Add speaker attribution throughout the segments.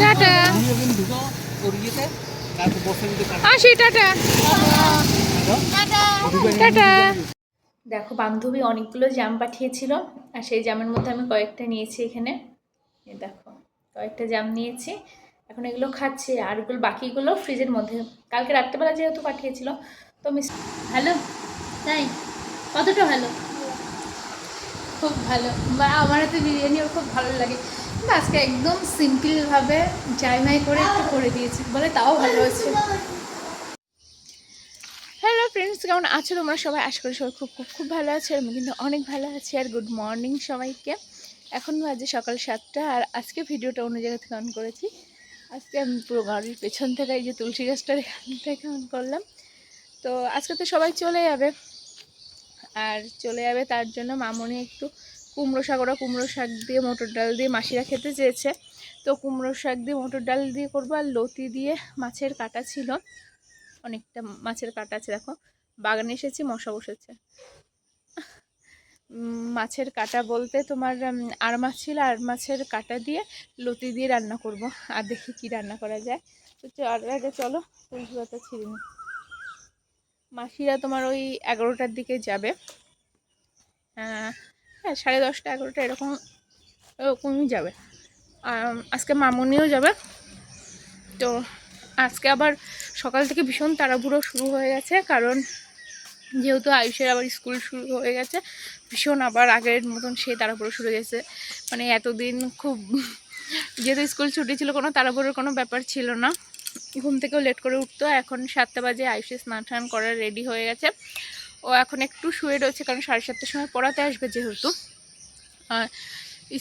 Speaker 1: Tata. আসি tata. Tata. দেখো বান্ধবী অনেকগুলো জাম পাঠিয়েছিল আর সেই জামের মধ্যে আমি কয়েকটা নিয়েছি এখানে। এই দেখো কয়েকটা জাম নিয়েছি। এখন এগুলো খাচ্ছি আর এগুলো বাকিগুলো ফ্রিজের মধ্যে। কালকে রাত্রেবেলা যেহেতু পাঠিয়েছিল তো মিস হ্যালো? তাই? কতটা ভালো? খুব ভালো। বা আমার হাতে বিরিয়ানিও খুব ভালো লাগে। আজকে একদম সিম্পলভাবে জাইমাই করে একটু করে দিয়েছি। বলে তাও ভালো হয়েছে হ্যালো ফ্রেন্ডস কেমন আছো তোমরা? সবাই আশা করি সবাই খুব খুব খুব ভালো আছে আমি কিন্তু অনেক ভালো আছি আর গুড মর্নিং সবাইকে। এখন বাজে সকাল সাতটা আর আজকে ভিডিওটা অন্য জায়গা থেকে অন করেছি। আজকে আমি পুরো গাড়ির পেছন থেকে এই যে তুলসী গাছটার এখান থেকে অন করলাম। তো আজকে তো সবাই চলে যাবে। আর চলে যাবে তার জন্য মামনি একটু কুমড়ো শাক, ওরা কুমড়ো শাক দিয়ে মটর ডাল দিয়ে মাসিরা খেতে চেয়েছে। তো কুমড়ো শাক দিয়ে মটর ডাল দিয়ে করব আর লতি দিয়ে মাছের কাটা ছিল। অনেকটা মাছের কাটা আছে, দেখো। বাগানে এসেছি, মশা বসেছে। মাছের কাটা বলতে তোমার আর মাছ ছিল, আর মাছের কাটা দিয়ে লতি দিয়ে রান্না করব। আর দেখি কি রান্না করা যায়। তো চল আগে চলো তুলসী পাতা ছিঁড়ে মাসিরা তোমার ওই এগারোটার দিকে যাবে। হ্যাঁ সাড়ে দশটা, এগারোটা এরকম, এরকমই যাবে। আজকে মামনিও যাবে। তো আজকে আবার সকাল থেকে ভীষণ তাড়াহুড়ো শুরু হয়ে গেছে, কারণ যেহেতু আয়ুষের আবার স্কুল শুরু হয়ে গেছে, ভীষণ আবার আগের মতন সেই তাড়াহুড়ো শুরু গেছে। মানে এতদিন খুব, যেহেতু স্কুল ছুটি ছিল, কোনো তাড়াহুড়োর কোনো ব্যাপার ছিল না। ঘুম থেকেও লেট করে উঠতো, এখন সাতটা বাজে আয়ুষে স্নান টান করার রেডি হয়ে গেছে। ও এখন একটু শুয়ে রয়েছে, কারণ সাড়ে সাতটার সময় পড়াতে আসবে যেহেতু।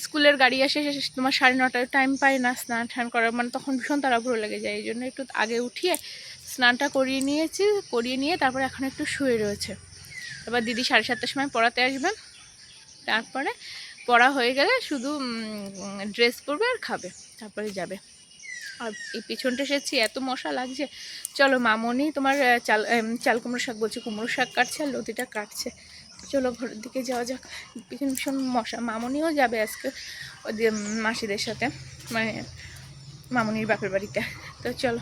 Speaker 1: স্কুলের গাড়ি আসে তোমার সাড়ে নটায় টাইম পায় না স্নান টান করার মানে তখন ভীষণ তাড়াহুড়ো লেগে যায়। এই জন্য একটু আগে উঠিয়ে স্নানটা করিয়ে নিয়েছি, করিয়ে নিয়ে তারপরে এখন একটু শুয়ে রয়েছে। এবার দিদি সাড়ে সাতটার সময় পড়াতে আসবে তারপরে পড়া হয়ে গেলে শুধু ড্রেস পরবে আর খাবে, তারপরে যাবে। আর এই পিছনটা এসেছি এত মশা লাগছে। চলো মামনি, তোমার চাল চাল কুমড়ো শাক বলছি, কুমড়ো শাক কাটছে আর লতিটা কাটছে। চলো ঘরের দিকে যাওয়া যাক। পিছনে ভীষণ মশা, মামনিও যাবে আজকে ওদের মাসিদের সাথে মানে মামনির বাপের বাড়িতে। তো চলো।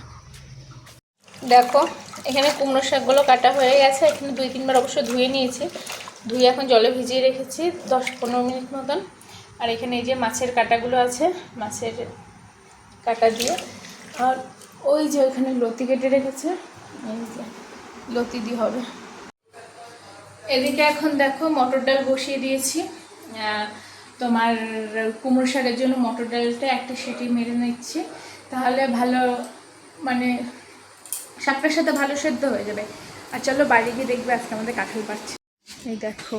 Speaker 1: দেখো, এখানে কুমড়ো শাকগুলো কাটা হয়ে গেছে, এখানে দুই তিনবার অবশ্য ধুয়ে নিয়েছি। ধুয়ে এখন জলে ভিজিয়ে রেখেছি, দশ পনেরো মিনিট মতন। আর এখানে এই যে মাছের কাটাগুলো আছে, মাছের কাটা দিয়ে। আর ওই যে ওখানে লতি কেটে রেখেছে লতি দিয়ে হবে। এদিকে এখন দেখো মটর ডাল বসিয়ে দিয়েছি। তোমার কুমড়ো শাকের জন্য মটর ডালটা একটা সিটি মেরে নিচ্ছি। তাহলে ভালো মানে শাকটার সাথে ভালো সেদ্ধ হয়ে যাবে। আর চলো বাইরে গিয়ে দেখবে আজকে আমাদের কাঁঠাল পাচ্ছে এই দেখো,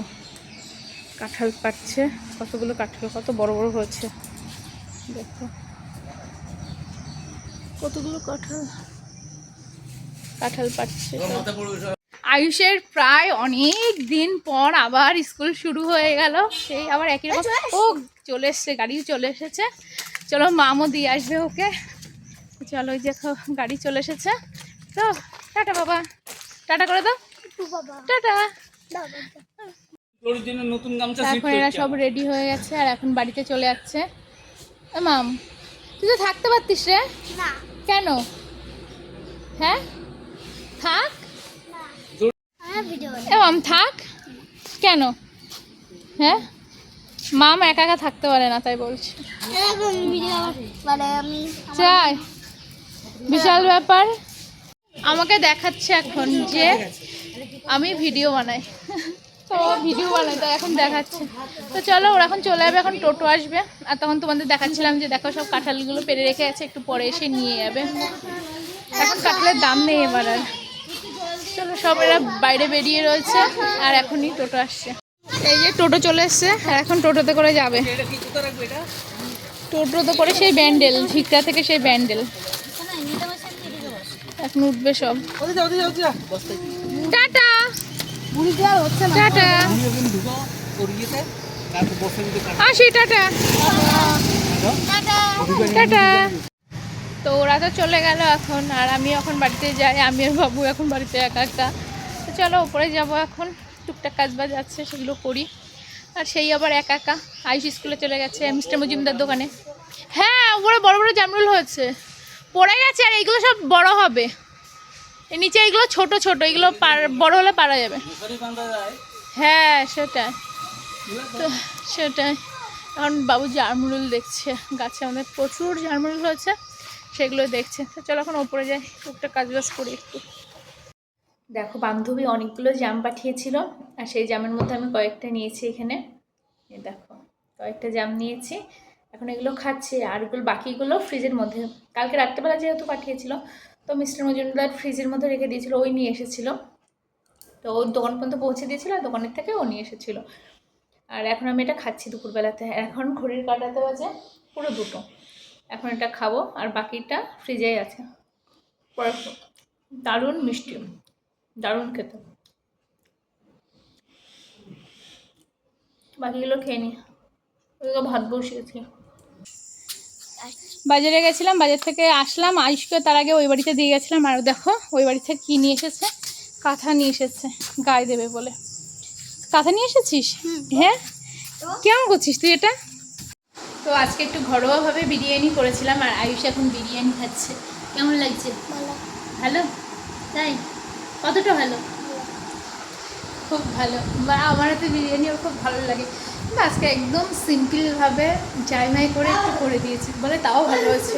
Speaker 1: কাঁঠাল পাচ্ছে কতগুলো কাঁঠাল, কত বড় বড় হয়েছে। দেখো। কতগুলো কাঁঠাল? কাঁঠাল পাচ্ছে আয়ুষের প্রায় অনেক দিন পর আবার স্কুল শুরু হয়ে গেল। সেই আবার একই রকম ও চলে এসছে গাড়িও চলে এসেছে। চলো মামও দিয়ে আসবে ওকে। চলো ওই দেখো গাড়ি চলে এসেছে। তো টাটা বাবা। টাটা করে দাও। টাটা। এখন এরা সব রেডি হয়ে গেছে আর এখন বাড়িতে চলে যাচ্ছে। মাম। তুই তো থাকতে পারতিস রে।
Speaker 2: না।
Speaker 1: কেন? হ্যাঁ? থাক।
Speaker 2: ভিডিও
Speaker 1: এ মাম থাক। কেন? হ্যাঁ? মাম একা একা থাকতে পারে না তাই বলছি।
Speaker 2: ভিডিও মানে
Speaker 1: চাই বিশাল ব্যাপার। আমাকে দেখাচ্ছে এখন যে আমি ভিডিও বানাই। তো ভিডিও বানাই তো এখন দেখাচ্ছে। তো চলো ওরা এখন চলে যাবে এখন টোটো আসবে। আর তখন তোমাদের দেখাচ্ছিলাম যে দেখো সব কাঁঠালগুলো পেরে রেখে আছে একটু পরে এসে নিয়ে যাবে। এখন কাঁঠালের দাম নেই এবার আর। চলো সব এরা বাইরে বেরিয়ে রয়েছে আর এখনই টোটো আসছে। এই যে টোটো চলে এসছে আর এখন টোটোতে করে যাবে। টোটোতে করে সেই ব্যান্ডেল ঝিকটা থেকে সেই ব্যান্ডেল। এখন উঠবে সব। টাটা!
Speaker 2: বুড়ি দেওয়া হচ্ছে না।
Speaker 1: টাটা। টাটা। টাটা। তো ওরা তো চলে গেল এখন, আর আমি এখন বাড়িতে যাই আমি আর বাবু এখন বাড়িতে একা একা। তো চলো, উপরে যাব এখন। টুকটাক কাজ বাজ আছে, সেগুলো করি। আর সেই আবার একা একা। আয়ুষ স্কুলে চলে গেছে, মিস্টার মজুমদার দোকানে। হ্যাঁ ও উপরে বড় বড় জামরুল হয়েছে। পড়ে গেছে, আর এইগুলো সব বড় হবে। নিচে এইগুলো ছোট ছোট, এগুলো বড় হলে পারা যাবে। হ্যাঁ সেটাই। তো, সেটাই। এখন বাবু জারমুরুল দেখছে, গাছে আমাদের প্রচুর জারমুরুল হয়েছে, সেগুলো দেখছে। চলো এখন ওপরে যাই টুকটা কাজ বাজ করি একটু। দেখো, বান্ধবী অনেকগুলো জাম পাঠিয়েছিল, আর সেই জামের মধ্যে আমি কয়েকটা নিয়েছি এখানে। দেখো, কয়েকটা জাম নিয়েছি। এখন এগুলো খাচ্ছি, আর এগুলো বাকিগুলো ফ্রিজের মধ্যে। কালকে রাত্রেবেলা যেহেতু পাঠিয়েছিল তো মিস্টার মজুমদার ফ্রিজের মধ্যে রেখে দিয়েছিল, ওই নিয়ে এসেছিল। তো ওর দোকান পর্যন্ত পৌঁছে দিয়েছিল, আর দোকানের থেকে ও নিয়ে এসেছিল। আর এখন আমি এটা খাচ্ছি দুপুরবেলাতে। এখন ঘড়ির কাটাতে বাজে পুরো দুটো। এখন এটা খাব, আর বাকিটা ফ্রিজেই আছে। দারুণ মিষ্টি। দারুণ খেতে। বাকিগুলো খেয়ে নি। ভাত বসিয়েছি। বাজারে গেছিলাম বাজার থেকে আসলাম আয়ুষকে তার আগে ওই বাড়িতে দিয়ে গেছিলাম। আর দেখো ওই বাড়ি থেকে কী নিয়ে এসেছে? কাঁথা নিয়ে এসেছে গায়ে দেবে বলে। কাঁথা নিয়ে এসেছিস? হ্যাঁ? কেমন করছিস তুই এটা? তো আজকে একটু ঘরোয়াভাবে বিরিয়ানি করেছিলাম আর আয়ুষ এখন বিরিয়ানি খাচ্ছে। কেমন লাগছে?
Speaker 2: ভালো।
Speaker 1: তাই? কতটা ভালো? খুব ভালো। বা আমার হাতে বিরিয়ানি ওর খুব ভালো লাগে। আজকে একদম সিম্পলভাবে জাইমাই করে একটু করে দিয়েছি। বলে তাও ভালো হয়েছে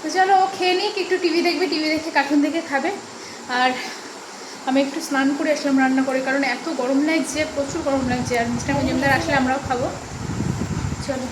Speaker 1: তো চলো, ও খেয়ে নিক, একটু টিভি দেখবে, টিভি দেখে কার্টুন দেখে খাবে। আর আমি একটু স্নান করে আসলাম রান্না করে, কারণ এত গরম লাগছে, প্রচুর গরম লাগছে। আর মিস্টার মজুমদার আসলে আমরাও খাব। চলো।